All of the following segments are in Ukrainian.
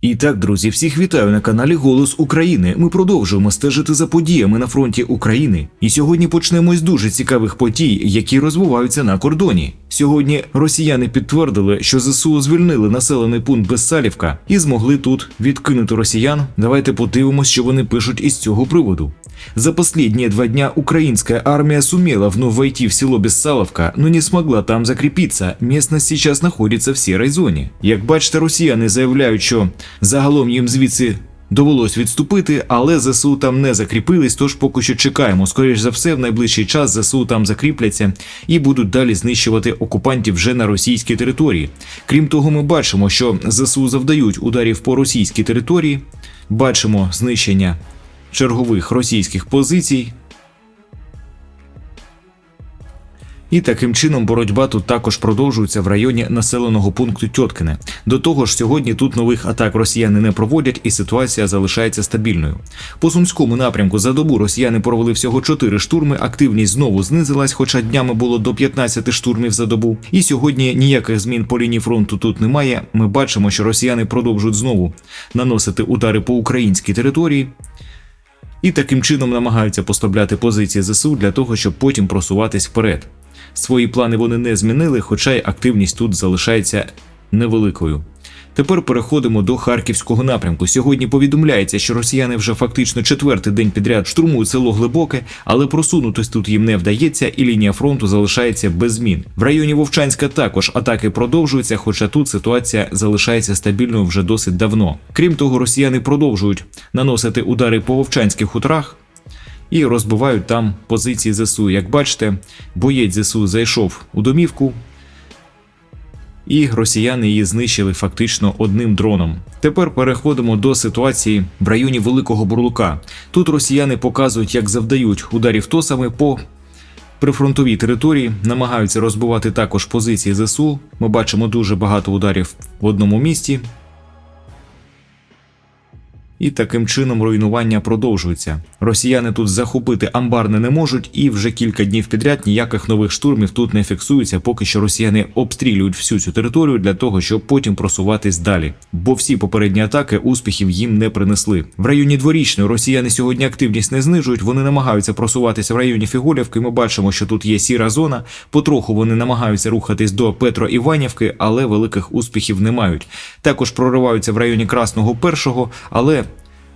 І так, друзі, всіх вітаю на каналі Голос України. Ми продовжуємо стежити за подіями на фронті України. І сьогодні почнемо з дуже цікавих подій, які розвиваються на кордоні. Сьогодні росіяни підтвердили, що ЗСУ звільнили населений пункт Безсалівка і змогли тут відкинути росіян. Давайте подивимось, що вони пишуть із цього приводу. За последние два дня украинская армия сумела вновь войти в село Бессаловка, но не смогла там закріпитися. Местность сейчас знаходиться в сірій зоні. Як бачите, росіяни заявляють, що загалом їм звідси довелось відступити, але ЗСУ там не закріпились, тож поки що чекаємо. Скоріше за все, в найближчий час ЗСУ там закріпляться і будуть далі знищувати окупантів вже на російській території. Крім того, ми бачимо, що ЗСУ завдають ударів по російській території, бачимо знищення чергових російських позицій. І таким чином боротьба тут також продовжується в районі населеного пункту Тьоткине. До того ж, сьогодні тут нових атак росіяни не проводять, і ситуація залишається стабільною. По сумському напрямку за добу росіяни провели всього 4 штурми. Активність знову знизилась, хоча днями було до 15 штурмів за добу. І сьогодні ніяких змін по лінії фронту тут немає. Ми бачимо, що росіяни продовжують знову наносити удари по українській території і таким чином намагаються поставляти позиції ЗСУ для того, щоб потім просуватись вперед. Свої плани вони не змінили, хоча й активність тут залишається невеликою. Тепер переходимо до харківського напрямку. Сьогодні повідомляється, що росіяни вже фактично четвертий день підряд штурмують село Глибоке, але просунутись тут їм не вдається, і лінія фронту залишається без змін. В районі Вовчанська також атаки продовжуються, хоча тут ситуація залишається стабільною вже досить давно. Крім того, росіяни продовжують наносити удари по вовчанських хуторах. І розбивають там позиції ЗСУ. Як бачите, боєць ЗСУ зайшов у домівку, і росіяни її знищили фактично одним дроном. Тепер переходимо до ситуації в районі Великого Бурлука. Тут росіяни показують, як завдають ударів тосами по прифронтовій території, намагаються розбивати також позиції ЗСУ. Ми бачимо дуже багато ударів в одному місті. І таким чином руйнування продовжується. Росіяни тут захопити амбарне не можуть, і вже кілька днів підряд ніяких нових штурмів тут не фіксується, поки що росіяни обстрілюють всю цю територію для того, щоб потім просуватись далі. Бо всі попередні атаки успіхів їм не принесли. В районі дворічної росіяни сьогодні активність не знижують. Вони намагаються просуватися в районі Фіголівки. Ми бачимо, що тут є сіра зона. Потроху вони намагаються рухатись до Петро Іванівки, але великих успіхів не мають. Також прориваються в районі Красного Першого, але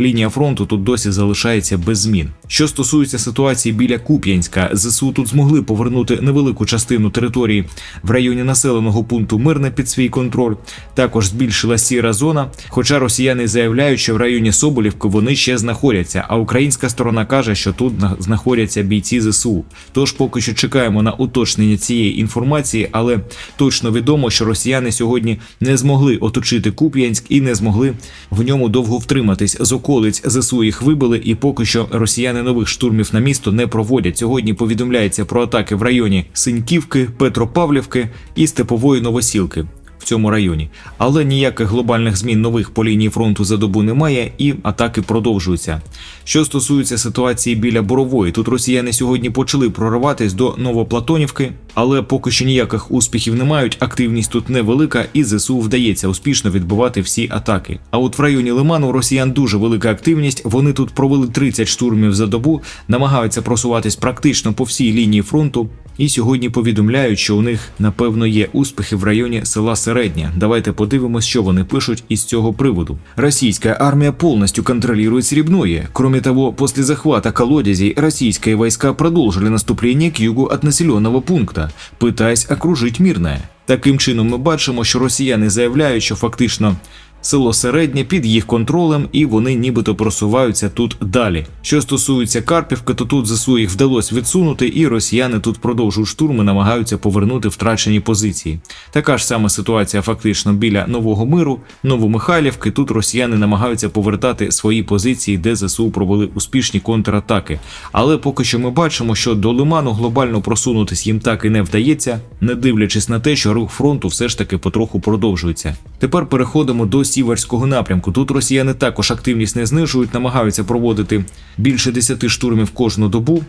Лінія фронту тут досі залишається без змін. Що стосується ситуації біля Куп'янська, ЗСУ тут змогли повернути невелику частину території в районі населеного пункту Мирне під свій контроль. Також збільшила сіра зона. Хоча росіяни заявляють, що в районі Соболівки вони ще знаходяться. А українська сторона каже, що тут знаходяться бійці ЗСУ. Тож поки що чекаємо на уточнення цієї інформації, але точно відомо, що росіяни сьогодні не змогли оточити Куп'янськ і не змогли в ньому довго втриматись. Околиць ЗСУ їх вибили, і поки що росіяни нових штурмів на місто не проводять. Сьогодні повідомляється про атаки в районі Синьківки, Петропавлівки і Степової Новосілки. Цьому районі, але ніяких глобальних змін нових по лінії фронту за добу немає, і атаки продовжуються. Що стосується ситуації біля Борової, тут росіяни сьогодні почали прориватись до Новоплатонівки, але поки що ніяких успіхів не мають. Активність тут невелика, і ЗСУ вдається успішно відбивати всі атаки. А от в районі Лиману росіян дуже велика активність. Вони тут провели 30 штурмів за добу, намагаються просуватись практично по всій лінії фронту. І сьогодні повідомляють, що у них напевно є успіхи в районі села Середня. Давайте подивимось, що вони пишуть із цього приводу. Російська армія повністю контролирует Сребное. Кроме того, после захвата колодязей российские войска продолжили наступление к югу от населенного пункта, пытаясь окружить Мирное. Таким чином, ми бачимо, що росіяни заявляють, що фактично село Середнє під їх контролем, і вони нібито просуваються тут далі. Що стосується Карпівки, то тут ЗСУ їх вдалося відсунути, і росіяни тут продовжують штурми, намагаються повернути втрачені позиції. Така ж сама ситуація фактично біля Нового Миру, Новомихайлівки. Тут росіяни намагаються повертати свої позиції, де ЗСУ провели успішні контратаки. Але поки що ми бачимо, що до Лиману глобально просунутись їм так і не вдається, не дивлячись на те, що рух фронту все ж таки потроху продовжується. Тепер переходимо до сіверського напрямку. Тут росіяни також активність не знижують, намагаються проводити більше 10 штурмів кожну добу.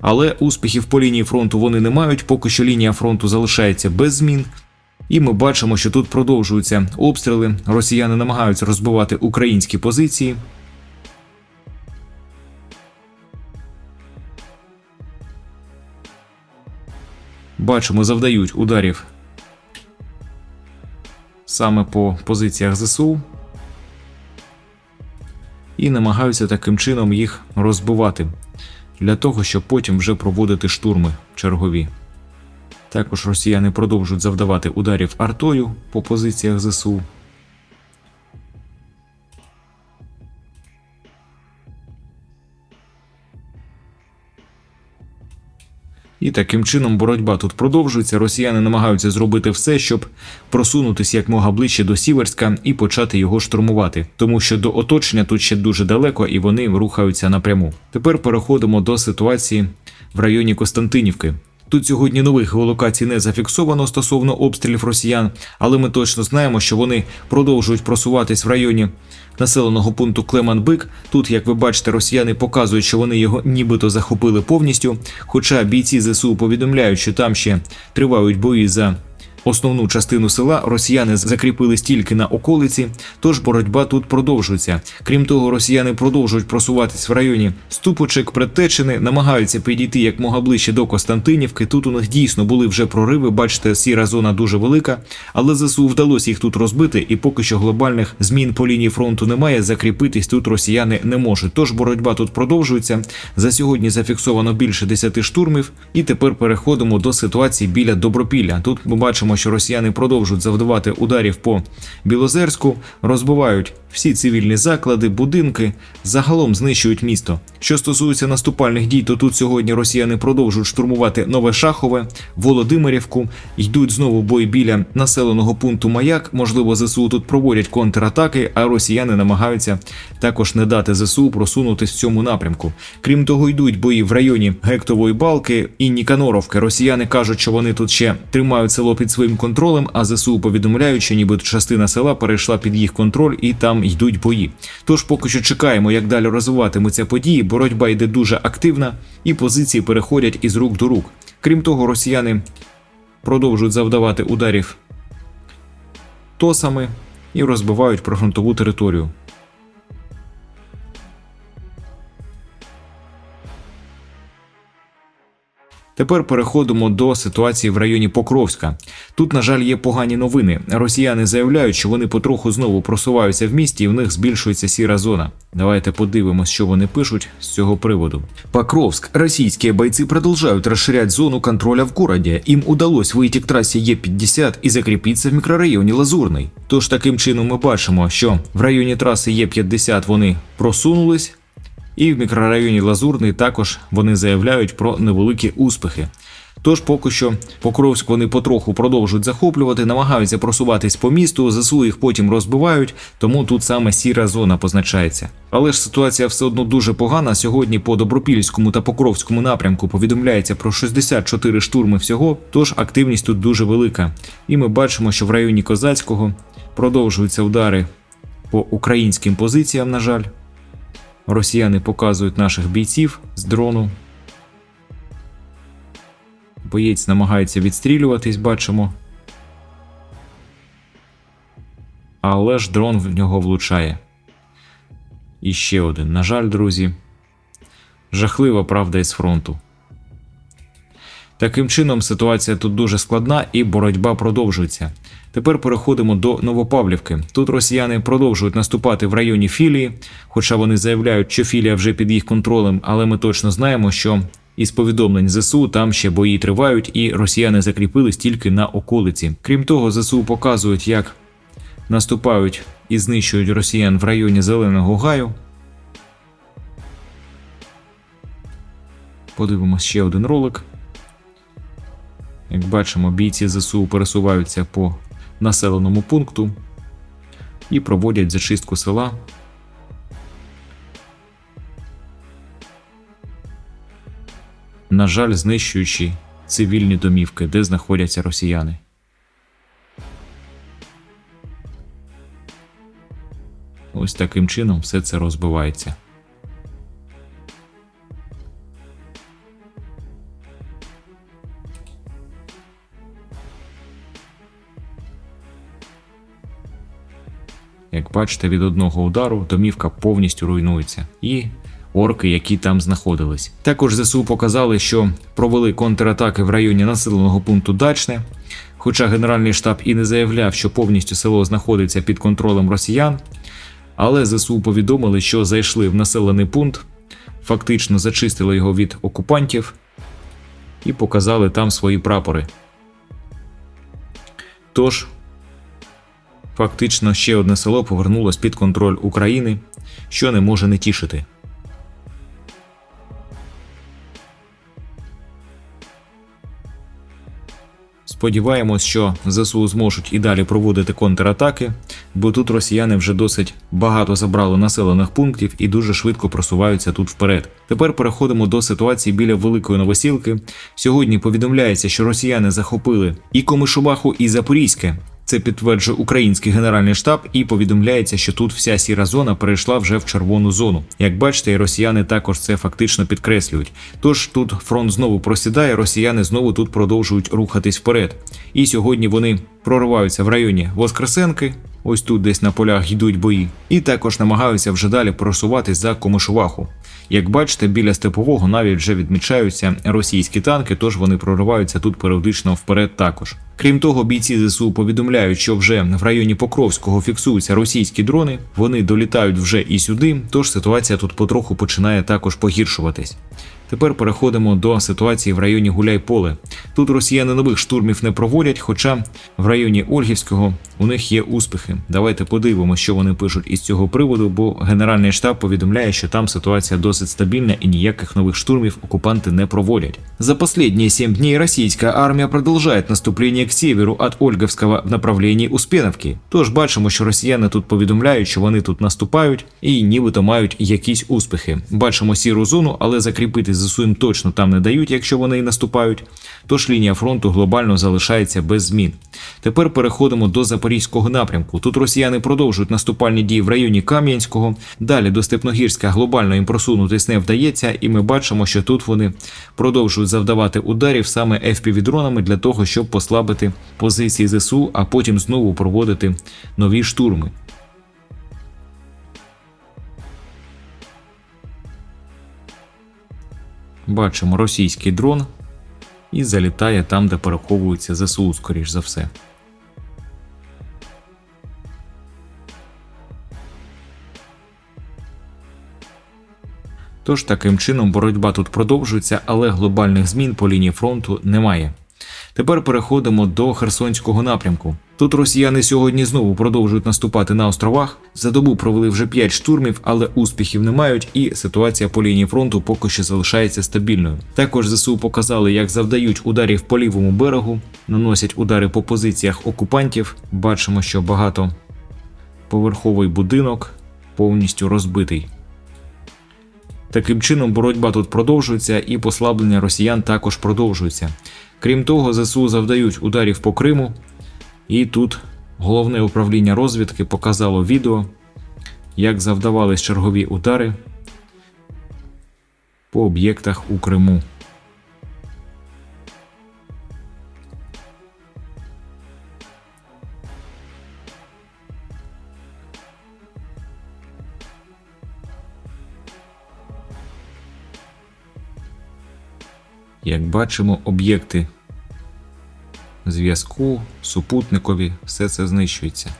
Але успіхів по лінії фронту вони не мають. Поки що лінія фронту залишається без змін. І ми бачимо, що тут продовжуються обстріли. Росіяни намагаються розбивати українські позиції. Бачимо, завдають ударів саме по позиціях ЗСУ і намагаються таким чином їх розбивати для того, щоб потім вже проводити штурми чергові. Також росіяни продовжують завдавати ударів артою по позиціях ЗСУ. І таким чином боротьба тут продовжується. Росіяни намагаються зробити все, щоб просунутися як мога ближче до Сіверська і почати його штурмувати, тому що до оточення тут ще дуже далеко і вони рухаються напряму. Тепер переходимо до ситуації в районі Костянтинівки. Тут сьогодні нових геолокацій не зафіксовано стосовно обстрілів росіян, але ми точно знаємо, що вони продовжують просуватись в районі населеного пункту Клеманбик. Тут, як ви бачите, росіяни показують, що вони його нібито захопили повністю. Хоча бійці ЗСУ повідомляють, що там ще тривають бої за Основну частину села росіяни закріпились тільки на околиці, тож боротьба тут продовжується. Крім того, росіяни продовжують просуватись в районі Ступочек, Предтечини, намагаються підійти якмога ближче до Костянтинівки. Тут у них дійсно були вже прориви. Бачите, сіра зона дуже велика, але ЗСУ вдалося їх тут розбити, і поки що глобальних змін по лінії фронту немає. Закріпитись тут росіяни не можуть. Тож боротьба тут продовжується. За сьогодні зафіксовано більше 10 штурмів, і тепер переходимо до ситуації біля Добропілля. Тут ми бачимо що росіяни продовжують завдавати ударів по Білозерську, розбивають всі цивільні заклади, будинки, загалом знищують місто. Що стосується наступальних дій, то тут сьогодні росіяни продовжують штурмувати Нове Шахове, Володимирівку, йдуть знову бої біля населеного пункту Маяк. Можливо, ЗСУ тут проводять контратаки, а росіяни намагаються також не дати ЗСУ просунутись в цьому напрямку. Крім того, йдуть бої в районі Гектової балки і Ніканоровки. Росіяни кажуть, що вони тут ще тримають село під своїм контролем, а ЗСУ повідомляють, що ніби частина села перейшла під їх контроль і там йдуть бої. Тож поки що чекаємо, як далі розвиватимуться події. Боротьба йде дуже активна, і позиції переходять із рук до рук. Крім того, росіяни продовжують завдавати ударів тосами і розбивають прифронтову територію. Тепер переходимо до ситуації в районі Покровська. Тут, на жаль, є погані новини. Росіяни заявляють, що вони потроху знову просуваються в місті, і в них збільшується сіра зона. Давайте подивимось, що вони пишуть з цього приводу. Покровск. Российские бойцы продолжают расширять зону контроля в городе. Им удалось вийти к трассе Е50 і закріпитися в мікрорайоні Лазурний. Тож таким чином ми бачимо, що в районі траси Е50 вони просунулись. І в мікрорайоні Лазурний також вони заявляють про невеликі успіхи. Тож поки що Покровськ вони потроху продовжують захоплювати, намагаються просуватись по місту, ЗСУ їх потім розбивають, тому тут саме сіра зона позначається. Але ж ситуація все одно дуже погана. Сьогодні по Добропільському та Покровському напрямку повідомляється про 64 штурми всього, тож активність тут дуже велика. І ми бачимо, що в районі Козацького продовжуються удари по українським позиціям, на жаль. Росіяни показують наших бійців з дрону. Боєць намагається відстрілюватись, бачимо. Але ж дрон в нього влучає. І ще один. На жаль, друзі. Жахлива правда із фронту. Таким чином, ситуація тут дуже складна і боротьба продовжується. Тепер переходимо до Новопавлівки. Тут росіяни продовжують наступати в районі філії, хоча вони заявляють, що філія вже під їх контролем, але ми точно знаємо, що із повідомлень ЗСУ там ще бої тривають, і росіяни закріпились тільки на околиці. Крім того, ЗСУ показують, як наступають і знищують росіян в районі Зеленого Гаю. Подивимось ще один ролик. Як бачимо, бійці ЗСУ пересуваються по населеному пункту і проводять зачистку села. На жаль, знищуючи цивільні домівки, де знаходяться росіяни. Ось таким чином все це розбивається. Бачите, від одного удару домівка повністю руйнується. І орки, які там знаходились. Також ЗСУ показали, що провели контратаки в районі населеного пункту Дачне. Хоча Генеральний штаб і не заявляв, що повністю село знаходиться під контролем росіян, але ЗСУ повідомили, що зайшли в населений пункт, фактично зачистили його від окупантів і показали там свої прапори. Тож, фактично, ще одне село повернулось під контроль України, що не може не тішити. Сподіваємось, що ЗСУ зможуть і далі проводити контратаки, бо тут росіяни вже досить багато забрали населених пунктів і дуже швидко просуваються тут вперед. Тепер переходимо до ситуації біля Великої Новосілки. Сьогодні повідомляється, що росіяни захопили і Комишубаху, і Запорізьке. Це підтверджує український генеральний штаб і повідомляється, що тут вся сіра зона перейшла вже в червону зону. Як бачите, росіяни також це фактично підкреслюють. Тож тут фронт знову просідає, росіяни знову тут продовжують рухатись вперед. І сьогодні вони прориваються в районі Воскресенки. Ось тут десь на полях йдуть бої, і також намагаються вже далі просуватись за Комишуваху. Як бачите, біля степового навіть вже відмічаються російські танки, тож вони прориваються тут періодично вперед також. Крім того, бійці ЗСУ повідомляють, що вже в районі Покровського фіксуються російські дрони. Вони долітають вже і сюди, тож ситуація тут потроху починає також погіршуватись. Тепер переходимо до ситуації в районі Гуляйполе. Тут росіяни нових штурмів не проводять, хоча в районі Ольгівського у них є успіхи. Давайте подивимося, що вони пишуть із цього приводу, бо Генеральний штаб повідомляє, що там ситуація досить стабільна і ніяких нових штурмів окупанти не проводять. За последние 7 дней российская армія продовжує наступлення к северу від Ольговського в направленні Успеновки. Тож бачимо, що росіяни тут повідомляють, що вони тут наступають і нібито мають якісь успіхи. Бачимо сіру зону, але закріпити ЗСУ їм точно там не дають, якщо вони і наступають. Тож лінія фронту глобально залишається без змін. Тепер переходимо до Запорізького напрямку. Тут росіяни продовжують наступальні дії в районі Кам'янського. Далі до Степногірська глобально їм просунутись не вдається, і ми бачимо, що тут вони продовжують завдавати ударів саме FPV-дронами для того, щоб послабити позиції ЗСУ, а потім знову проводити нові штурми. Бачимо російський дрон і залітає там, де переховується ЗСУ, скоріш за все. Тож таким чином боротьба тут продовжується, але глобальних змін по лінії фронту немає. Тепер переходимо до Херсонського напрямку. Тут росіяни сьогодні знову продовжують наступати на островах. За добу провели вже 5 штурмів, але успіхів не мають, і ситуація по лінії фронту поки що залишається стабільною. Також ЗСУ показали, як завдають ударів по лівому берегу, наносять удари по позиціях окупантів. Бачимо, що багато поверховий будинок повністю розбитий. Таким чином, боротьба тут продовжується, і послаблення росіян також продовжується. Крім того, ЗСУ завдають ударів по Криму, і тут головне управління розвідки показало відео, як завдавались чергові удари по об'єктах у Криму. Як бачимо, об'єкти зв'язку, супутникові, все це знищується.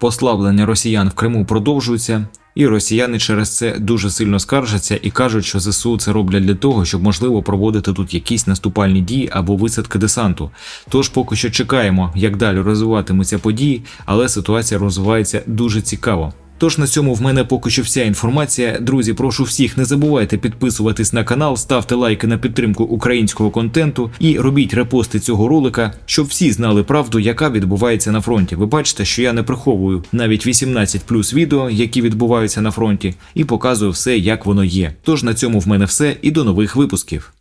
Послаблення росіян в Криму продовжується, і росіяни через це дуже сильно скаржаться і кажуть, що ЗСУ це роблять для того, щоб можливо проводити тут якісь наступальні дії або висадки десанту. Тож поки що чекаємо, як далі розвиватимуться події, але ситуація розвивається дуже цікаво. Тож на цьому в мене поки що вся інформація. Друзі, прошу всіх, не забувайте підписуватись на канал, ставте лайки на підтримку українського контенту і робіть репости цього ролика, щоб всі знали правду, яка відбувається на фронті. Ви бачите, що я не приховую навіть 18 плюс відео, які відбуваються на фронті, і показую все, як воно є. Тож на цьому в мене все і до нових випусків.